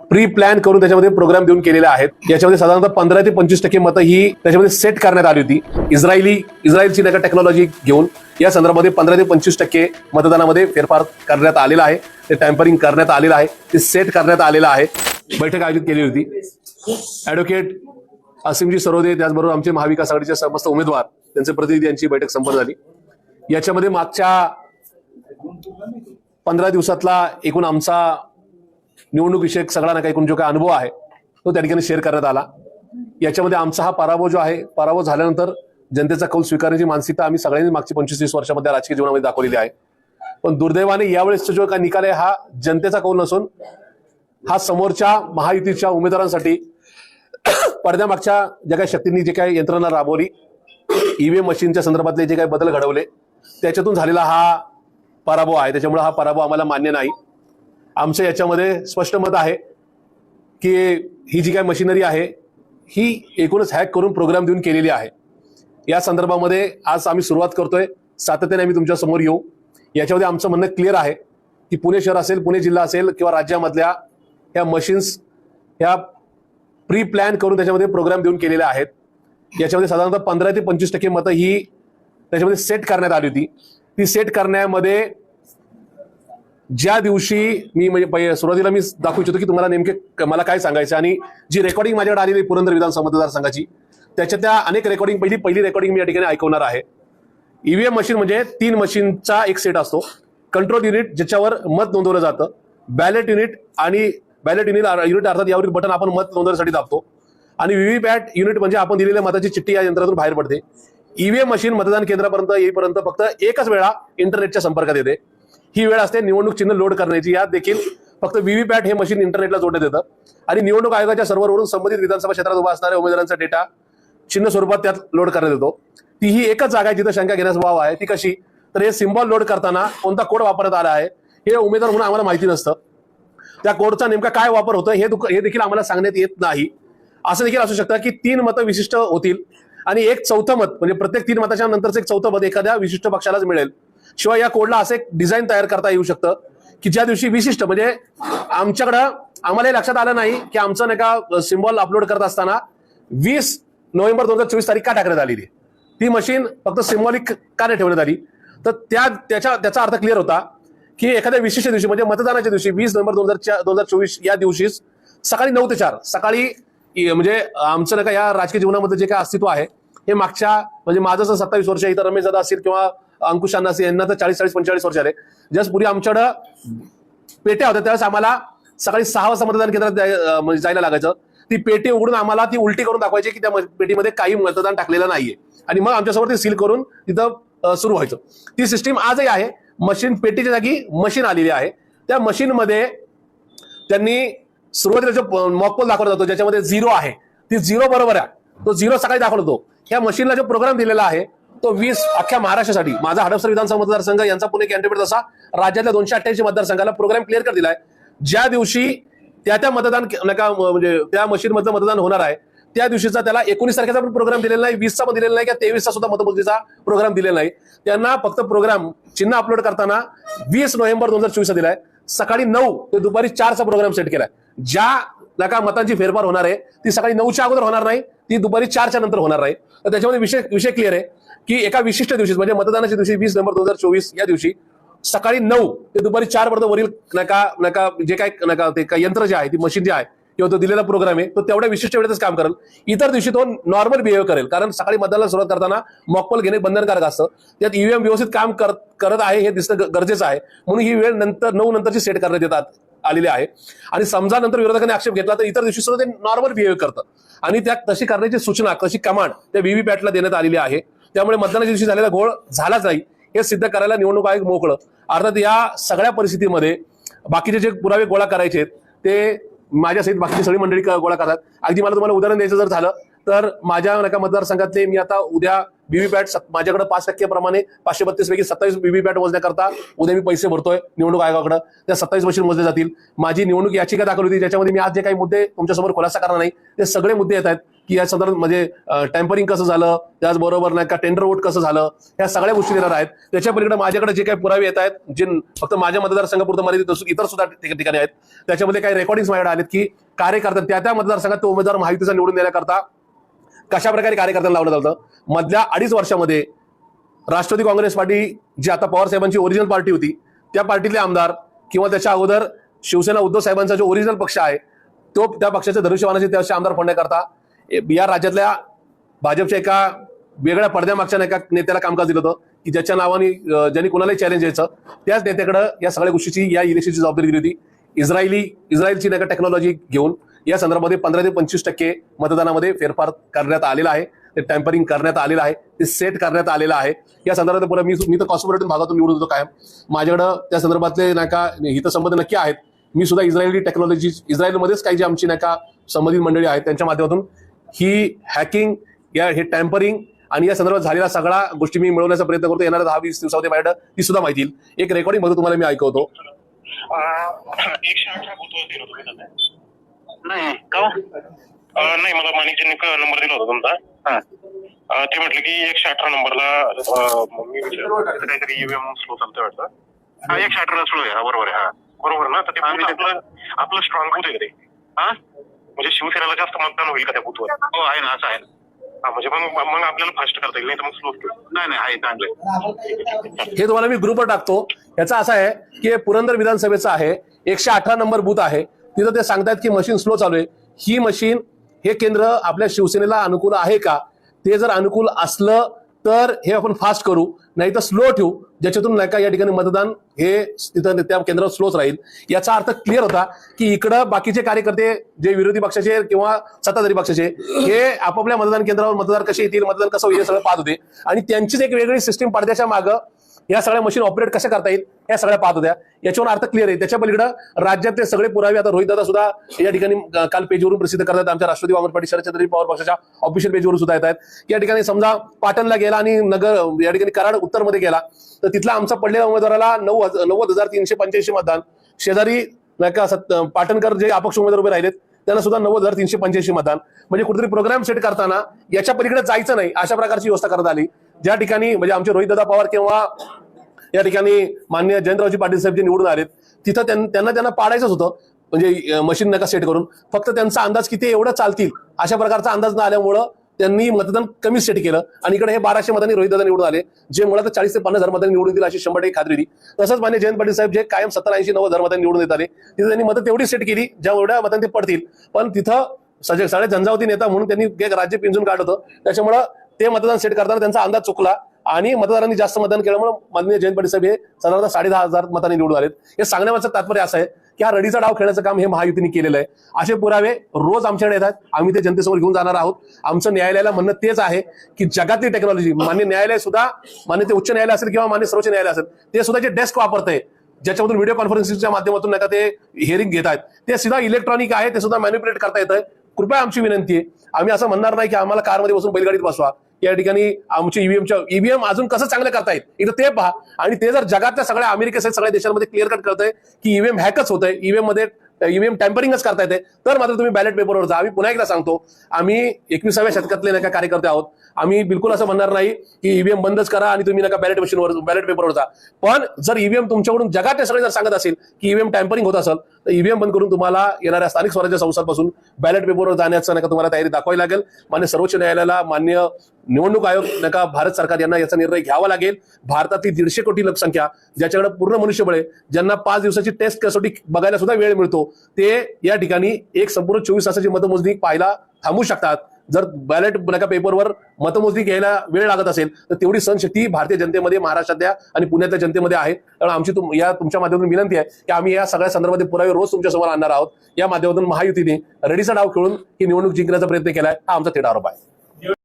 Pre plan करून त्याच्यामध्ये programme देऊन केलेले आहेत. याच्यामध्ये साधारणतः पंधरा ते पंचवीस टक्के मतं ही त्याच्यामध्ये सेट करण्यात आली होती. इस्रायली इस्रायलची नगर टेक्नॉलॉजी घेऊन. या संदर्भामध्ये पंधरा ते पंचवीस टक्के मतदानामध्ये फेरफार करण्यात आलेला आहे. ते टॅम्परिंग करण्यात आलेलं आहे. ते सेट करण्यात आलेलं आहे. बैठक आयोजित केली होती. ऍडव्होकेट असीमजी सरोदे त्याचबरोबर आमचे महाविकास आघाडीचे समस्त उमेदवार त्यांचे प्रतिनिधी यांची बैठक संपन्न झाली. याच्यामध्ये मागच्या पंधरा दिवसातला एकूण आमचा निवडणूक विषयक काही जो काही अनुभव आहे तो त्या ठिकाणी शेअर करण्यात आला. याच्यामध्ये आमचा हा पराभव जो आहे पराभव झाल्यानंतर जनतेचा कौल स्वीकारण्याची मानसिकता आम्ही सगळ्यांनी मागची पंचवीस तीस वर्षामध्ये राजकीय जीवनामध्ये दाखवलेली आहे. पण दुर्दैवाने यावेळेसचा जो काही निकाल आहे हा जनतेचा कौल नसून हा समोरच्या महायुतीच्या उमेदवारांसाठी पडद्यामागच्या ज्या काही शक्तींनी जे काही यंत्रणा राबवली ईव्हीएम मशीनच्या संदर्भातले जे काही बदल घडवले त्याच्यातून झालेला हा पराभव आहे. त्याच्यामुळे हा पराभव आम्हाला मान्य नाही. आमचं याच्यामध्ये स्पष्ट मत आहे की ही जी काय मशिनरी आहे ही एकूणच हॅक करून प्रोग्राम देऊन केलेली आहे. या संदर्भामध्ये आज आम्ही सुरुवात करतोय. सातत्याने आम्ही तुमच्यासमोर येऊ. याच्यामध्ये आमचं म्हणणं क्लिअर आहे की पुणे शहर असेल पुणे जिल्हा असेल किंवा राज्यामधल्या ह्या मशीन्स ह्या प्री प्लॅन करून त्याच्यामध्ये प्रोग्राम देऊन केलेले आहेत. याच्यामध्ये साधारणतः पंधरा ते पंचवीस टक्के मतं ही त्याच्यामध्ये सेट करण्यात आली होती. ती सेट करण्यामध्ये ज्या दिवशी मी म्हणजे सुरुवातीला मी दाखवू इच्छितो की तुम्हाला नेमके मला काय सांगायचं आणि जी रेकॉर्डिंग माझ्याकडे आलेली पुरंदर विधानसभा मतदारसंघाची त्याच्या त्या अनेक रेकॉर्डिंग पहिली पहिली रेकॉर्डिंग मी या ठिकाणी ऐकवणार आहे. ईव्हीएम मशीन म्हणजे तीन मशीनचा एक सेट असतो. कंट्रोल युनिट ज्याच्यावर मत नोंदवलं जातं. बॅलेट युनिट आणि बॅलेट युनिट युनिट अर्थात यावरील बटन आपण मत नोंदवण्यासाठी दाबतो. आणि व्हीव्हीपॅट युनिट म्हणजे आपण दिलेल्या मताची चिठ्ठी या यंत्रातून बाहेर पडते. ईव्हीएम मशीन मतदान केंद्रापर्यंत येईपर्यंत फक्त एकच वेळा इंटरनेटच्या संपर्कात येते. ही वेळ असते निवडणूक चिन्ह लोड करण्याची. यात देखील फक्त व्हीव्हीपॅट हे मशीन इंटरनेटला जोडण्यात येतं. आणि निवडणूक आयोगाच्या सर्व्हरवरून संबंधित विधानसभा क्षेत्रात उभा असणाऱ्या उमेदवारांचा डेटा चिन्ह स्वरूपात त्यात लोड करण्यात येतो. ती ही एकच जागा आहे जिथं शंका घेण्यास वाव आहे. ती कशी? तर हे सिम्बॉल लोड करताना कोणता कोड वापरण्यात आला आहे हे उमेदवार म्हणून आम्हाला माहिती नसतं. त्या कोडचा नेमका काय वापर होतो हे हे देखील आम्हाला सांगण्यात येत नाही. असं देखील असू शकतं की तीन मतं विशिष्ट होतील आणि एक चौथं मत म्हणजे प्रत्येक तीन मताच्या नंतरचं एक चौथं मत एखाद्या विशिष्ट पक्षालाच मिळेल. शिवाय या कोडला असं एक डिझाईन तयार करता येऊ शकतं की ज्या दिवशी विशिष्ट म्हणजे आमच्याकडं आम्हाला हे लक्षात आलं नाही की आमचं नाही का सिम्बॉल अपलोड करत असताना वीस नोव्हेंबर दोन हजार चोवीस तारीख का टाकण्यात आलेली ती मशीन फक्त सिम्बॉलिक का नाही ठेवण्यात आली? तर त्या त्याच्या त्याचा अर्थ क्लिअर होता की एखाद्या विशिष्ट दिवशी म्हणजे मतदानाच्या दिवशी वीस नोव्हेंबर दोन हजार दोन हजार चोवीस या दिवशीच सकाळी नऊ ते चार सकाळी म्हणजे आमचं नाही का या राजकीय जीवनामध्ये जे काय अस्तित्व आहे हे मागच्या म्हणजे माझं जर सत्तावीस वर्ष इतर रमेश दादा असतील किंवा अंकुश अण्णा यांना तर चाळीस चाळीस पंचेचाळीस वर्ष आले जस्ट पूर्वी आमच्याकडं पेट्या होत्या त्यावेळेस आम्हाला सकाळी सहा वाजता मतदान केंद्रात जाय- म्हणजे जायला लागायचं. ती पेटी उघडून आम्हाला ती उलटी करून दाखवायची की त्या पेटीमध्ये काही मतदान टाकलेलं नाहीये. आणि मग आमच्यासमोर ते सील करून तिथं सुरू व्हायचं. ती सिस्टीम आजही आहे. मशीन पेटीच्या जागी मशीन आलेली आहे. त्या मशीनमध्ये त्यांनी सुरुवातीला जो मॉकपोल दाखवला जातो ज्याच्यामध्ये झिरो आहे. ती झिरो बरोबर आहे. तो झिरो सकाळी दाखवतो ह्या मशीनला जो प्रोग्राम दिलेला आहे तो वीस अख्ख्या महाराष्ट्रासाठी. माझा हडपसर विधानसभा मतदारसंघ यांचा पुणे कॅन्डिडेट असा राज्यातल्या दोनशे अठ्ठ्याऐंशी मतदारसंघाला प्रोग्राम क्लिअर कर दिलाय. ज्या दिवशी त्या त्या मतदान नका म्हणजे त्या मशीन मधलं मतदान होणार आहे त्या दिवशीचा त्याला एकोणीस तारखेचा पण प्रोग्राम दिलेला नाही वीसचा पण दिलेला नाही किंवा तेवीसचा सुद्धा मतमोजणीचा प्रोग्राम दिलेला नाही. त्यांना फक्त प्रोग्राम चिन्ह अपलोड करताना वीस नोव्हेंबर दोन हजार चोवीसचा दिलाय. सकाळी नऊ ते दुपारी चारचा प्रोग्राम सेट केलाय. ज्या नका मतांची फेरफार होणार आहे. ती सकाळी नऊच्या अगोदर होणार नाही ती दुपारी चारच्या नंतर होणार नाही. तर त्याच्यामध्ये विषय विषय क्लिअर आहे की एका विशिष्ट दिवशी म्हणजे मतदानाच्या दिवशी वीस नोव्हेंबर दोन हजार चोवीस या दिवशी सकाळी नऊ ते दुपारी चार पर्यंत वरील नका नका जे काय नका ते काय यंत्र जे आहे ती मशीन जे आहे किंवा तो दिलेला प्रोग्राम आहे तो तेवढ्या विशिष्ट वेळेतच काम करेल. इतर दिवशी तो नॉर्मल बिहेव करेल. कारण सकाळी मतदानाला सुरुवात करताना मॉकपोल घेणे बंधनकारक असतं. त्यात ईव्हीएम व्यवस्थित काम करत करत आहे हे दिसणं गरजेचं आहे. म्हणून ही वेळ नंतर नऊ नंतरची सेट करण्यात येतात. आलेले आहे. आणि समजा नंतर विरोधकांनी आक्षेप घेतला तर इतर दिवशी सुद्धा ते नॉर्मल बिहेव्ह करतं आणि त्या तशी करण्याची सूचना तशी कमांड त्या व्हीव्हीपॅटला देण्यात आलेली आहे. त्यामुळे मतदानाच्या दिवशी झालेला घोळ झालाच नाही. हे सिद्ध करायला निवडणूक आयोग मोकळं. अर्थात या सगळ्या परिस्थितीमध्ये बाकीचे जे पुरावे गोळा करायचे आहेत, ते माझ्यासहित बाकीची सगळी मंडळी क- गोळा करतात. अगदी मला तुम्हाला उदाहरण द्यायचं जर झालं तर माझ्या नका मतदारसंघातले मी आता उद्या व्हीव्हीपॅट माझ्याकडे पाच टक्के प्रमाणे पाचशे बत्तीस पैकी सत्तावीस व्हीव्हीपॅट मोजण्याकरता उद्या मी पैसे भरतोय निवडणूक आयोगाकडे. त्या सत्तावीस मशीन मोजले जातील. माझी निवडणूक याचिका दाखल होती ज्याच्यामध्ये मी आज जे काही मुद्दे तुमच्यासमोर खुलासा करणार नाही ते सगळे मुद्दे येत आहेत की या संदर्भात म्हणजे टेम्परिंग कसं झालं त्याचबरोबर नाही का टेंडर वोट कसं झालं या सगळ्या गोष्टी देणार आहेत. त्याच्या पलीकडे माझ्याकडे जे काही पुरावे येत आहेत जे फक्त माझ्या मतदारसंघापुरतं मर्यादित असून इतर सुद्धा ठिकाणी आहेत त्याच्यामध्ये काही रेकॉर्डिंग माझ्याकडे आलेत की कार्यकर्ता त्या त्या मतदारसंघात तो उमेदवार माहितीचा निवडून देण्याकरता कशा प्रकारे कार्यकर्त्यांना लावलं जातं मधल्या अडीच वर्षामध्ये राष्ट्रवादी काँग्रेस पार्टी जी आता पवार साहेबांची ओरिजिनल पार्टी होती त्या पार्टीतले आमदार किंवा त्याच्या अगोदर शिवसेना उद्धव साहेबांचा जो ओरिजिनल पक्ष आहे तो त्या पक्षाच्या धनुष्यवानाचे त्या आमदार फोडण्याकरता या राज्यातल्या भाजपच्या एका वेगळ्या पडद्यामागच्या एका नेत्याला कामकाज दिलं होतं की ज्याच्या नावाने ज्यांनी कुणालाही चॅलेंज यायचं त्याच नेत्याकडे या सगळ्या गोष्टीची या इलेक्शनची जबाबदारी दिली होती. इस्रायली इस्रायलची नाही का टेक्नॉलॉजी घेऊन या संदर्भामध्ये पंधरा ते पंचवीस टक्के मतदानामध्ये फेरफार करण्यात आलेला आहे. ते टॅम्परिंग करण्यात आलेलं आहे ते सेट करण्यात आलेलं आहे. या संदर्भात पुढे मी मी तर कॉस्मोपॉलिटन भागातून निवडून होतो कायम. माझ्याकडं त्या संदर्भातले नाही का हितसंबंध नक्की आहेत. मी सुद्धा इस्रायली टेक्नॉलॉजी इस्रायलमध्येच काही जी आमची नाही का संबंधित मंडळी आहेत त्यांच्या माध्यमातून ही हॅकिंग या हे टॅम्परिंग आणि या संदर्भात झालेल्या सगळ्या गोष्टी मी मिळवण्याचा प्रयत्न करतो. येणाऱ्या दहा वीस दिवसामध्ये माझ्याकडे ती सुद्धा माहिती येईल. एक रेकॉर्डिंग बघतो तुम्हाला मी ऐकवतो. नाही का नाही मला माणिकजींनी नंबर दिला होता तुमचा. हा. अं, ते म्हटले की एकशे अठरा नंबरला मी काहीतरी ईव्हीएम स्लो चालतंय वाटतं. हा एकशे अठरा स्लो आहे. हा बरोबर आहे. हा. बरोबर ना? तर ते ते- आपलं आपलं स्ट्रॉंग बूथ आहे ते? हा? म्हणजे शिवसेनेला जास्त मतदान होईल का त्या बूथवर हो आहे ना असं आहे ना. हा म्हणजे मग मग आपल्याला फास्ट करता येईल. नाही तर मग स्लो नाही नाही आहे चांगलं हे तुम्हाला मी ग्रुपवर टाकतो. याचा असा आहे की हे पुरंदर विधानसभेचं आहे. एकशे अठरा नंबर बूथ आहे. तिथं ते सांगतायत की मशीन स्लो चालू आहे. ही मशीन हे केंद्र आपल्या शिवसेनेला अनुकूल आहे का? ते जर अनुकूल असलं तर हे आपण फास्ट करू नाही तर स्लो ठेवू ज्याच्यातून नाही का या ठिकाणी मतदान हे तिथं त्या केंद्रावर स्लोच राहील. याचा अर्थ क्लिअर होता की इकडं बाकीचे कार्यकर्ते जे विरोधी पक्षाचे किंवा सत्ताधारी पक्षाचे हे आपापल्या मतदान केंद्रावर मतदार कसे येतील मतदान कसं होईल हे सगळं पाहत होते. आणि त्यांचीच एक वेगळी सिस्टीम पडद्याच्या मागं या सगळ्या मशीन ऑपरेट कशा करता येईल या सगळ्या पाहत होत्या. याच्यावर अर्थ क्लिअर आहे. त्याच्या पलीकडे राज्यातले सगळे पुरावे आता रोहित दादा सुद्धा या ठिकाणी काल पेजवरून प्रसिद्ध करतात. आमच्या राष्ट्रवादी काँग्रेस पार्टी शरदचंद्र पवार पक्षाच्या ऑफिशियल पेजवरून सुद्धा येत आहेत. या ठिकाणी समजा पाटणला गेला आणि नगर या ठिकाणी कराड उत्तरमध्ये गेला तर तिथला आमचा पडलेल्या उमेदवाराला नऊ नव्वद हजार तीनशे पंच्याऐंशी मतदान. शेजारी नाही का पाटणकर जे अपक्ष उमेदवार उभे राहिलेत त्यांना सुद्धा नव्वद हजार तीनशे पंच्याऐंशी मतदान. म्हणजे कुठेतरी प्रोग्राम सेट करताना याच्या पलीकडे जायचं नाही अशा प्रकारची व्यवस्था करण्यात आली. ज्या ठिकाणी म्हणजे आमचे रोहित दादा पवार किंवा या ठिकाणी मान्य जयंतरावजी पाटील साहेब जे निवडून आलेत तिथं त्यांना त्यांना पाडायचंच होतं. म्हणजे मशीन नका सेट करून. फक्त त्यांचा अंदाज किती एवढं चालतील. अशा प्रकारचा अंदाज न आल्यामुळं त्यांनी मतदान कमी सेट केलं. आणि इकडे हे बाराशे मतांनी रोहित दादा निवडून आले जे मुळात चाळीस ते पन्नास हजार मतांनी निवडून दिली अशी शंभर टक्के खात्री दिली तसंच मान्य जयंत पाटील साहेब जे कायम सत्तर ऐंशी नव्वद हजार मतांनी निवडून येत आले तिथे त्यांनी मतं तेवढी सेट केली ज्या एवढ्या मतांनी ते पडतील. पण तिथं सगळे सगळे झंझावती नेता म्हणून त्यांनी एक राज्य पिंजून काढलं होतं. त्याच्यामुळं ते मतदान सेट करताना त्यांचा अंदाज चुकला आणि मतदारांनी जास्त मतदान केल्यामुळे माननीय जयंत पाटील साहेब हे साधारणतः साडे दहा हजार मतांनी निवडून आलेत. हे सांगण्याचं तात्पर्य असं आहे की हा रडीचा डाव खेळण्याचं काम हे महायुतीने केलेलं आहे. असे पुरावे रोज आमच्याकडे येतात आम्ही ते जनतेसमोर घेऊन जाणार आहोत. आमचं न्यायालयाला म्हणणं तेच आहे की जगातली टेक्नॉलॉजी मान्य न्यायालय सुद्धा मान्य ते उच्च न्यायालय असेल किंवा मान्य सर्वोच्च न्यायालय असेल ते सुद्धा जे डेस्क वापरतंय ज्याच्यामधून व्हिडिओ कॉन्फरन्सिंगच्या माध्यमातून नाही का ते हिअरिंग घेत आहेत ते सुद्धा इलेक्ट्रॉनिक आहे ते सुद्धा मॅन्युपुलेट करता येतं कृपया आमची विनंती आहे. आम्ही असं म्हणणार नाही की आम्हाला कारमध्ये बसून बैलगाडीत बसवा. या ठिकाणी आमच्या ईव्हीएमच्या ईव्हीएम अजून कसं चांगलं करता येईल इथं ते पहा. आणि ते जर जगातल्या सगळ्या अमेरिकेसहित सगळ्या देशांमध्ये क्लिअर कट करत आहे की ईव्हीएम हॅकच होतंय ईव्हीएममध्ये ईव्हीएम टॅम्परिंगच करता येते तर मात्र तुम्ही बॅलेट पेपरवर जा. आम्ही पुन्हा एकदा सांगतो आम्ही एकविसाव्या शतकातले नका कार्यकर्ते आहोत. आम्ही बिलकुल असं म्हणणार नाही की ईव्हीएम बंदच करा आणि तुम्ही नका बॅलेट मशीनवर बॅलेट पेपरवर जा. पण जर ईव्हीएम तुमच्याकडून जगातले सगळे जर सांगत असेल की ईव्हीएम टॅम्परिंग होत असेल तर ईव्हीएम बंद करून तुम्हाला येणाऱ्या स्थानिक स्वराज्य संस्थांपासून बॅलेट पेपरवर जाण्याचं नका तुम्हाला तयारी दाखवावी लागेल. मान्य सर्वोच्च न्यायालयाला मान्य निवडणूक आयोग नका भारत सरकार यांना याचा निर्णय घ्यावा लागेल. भारतातली दीडशे कोटी लोकसंख्या ज्याच्याकडे पूर्ण मनुष्यबळ आहे ज्यांना पाच दिवसाची टेस्ट कसोटी बघायला सुद्धा वेळ मिळतो ते या ठिकाणी एक संपूर्ण चोवीस तासाची मतमोजणी पाहायला थांबू शकतात. जर बॅलेट नका पेपरवर मतमोजणी घ्यायला वेळ लागत असेल तर तेवढी सहनशक्ती भारतीय जनतेमध्ये महाराष्ट्रातल्या आणि पुण्यातल्या जनतेमध्ये आहे. त्यामुळे आमची तुम- या तुमच्या माध्यमातून विनंती आहे की आम्ही या सगळ्या संदर्भात पुरावे रोज तुमच्यासमोर आणणार आहोत. या माध्यमातून महायुतीने रडीचा डाव खेळून ही निवडणूक जिंकण्याचा प्रयत्न केलाय. हा आमचा थेट आरोप आहे.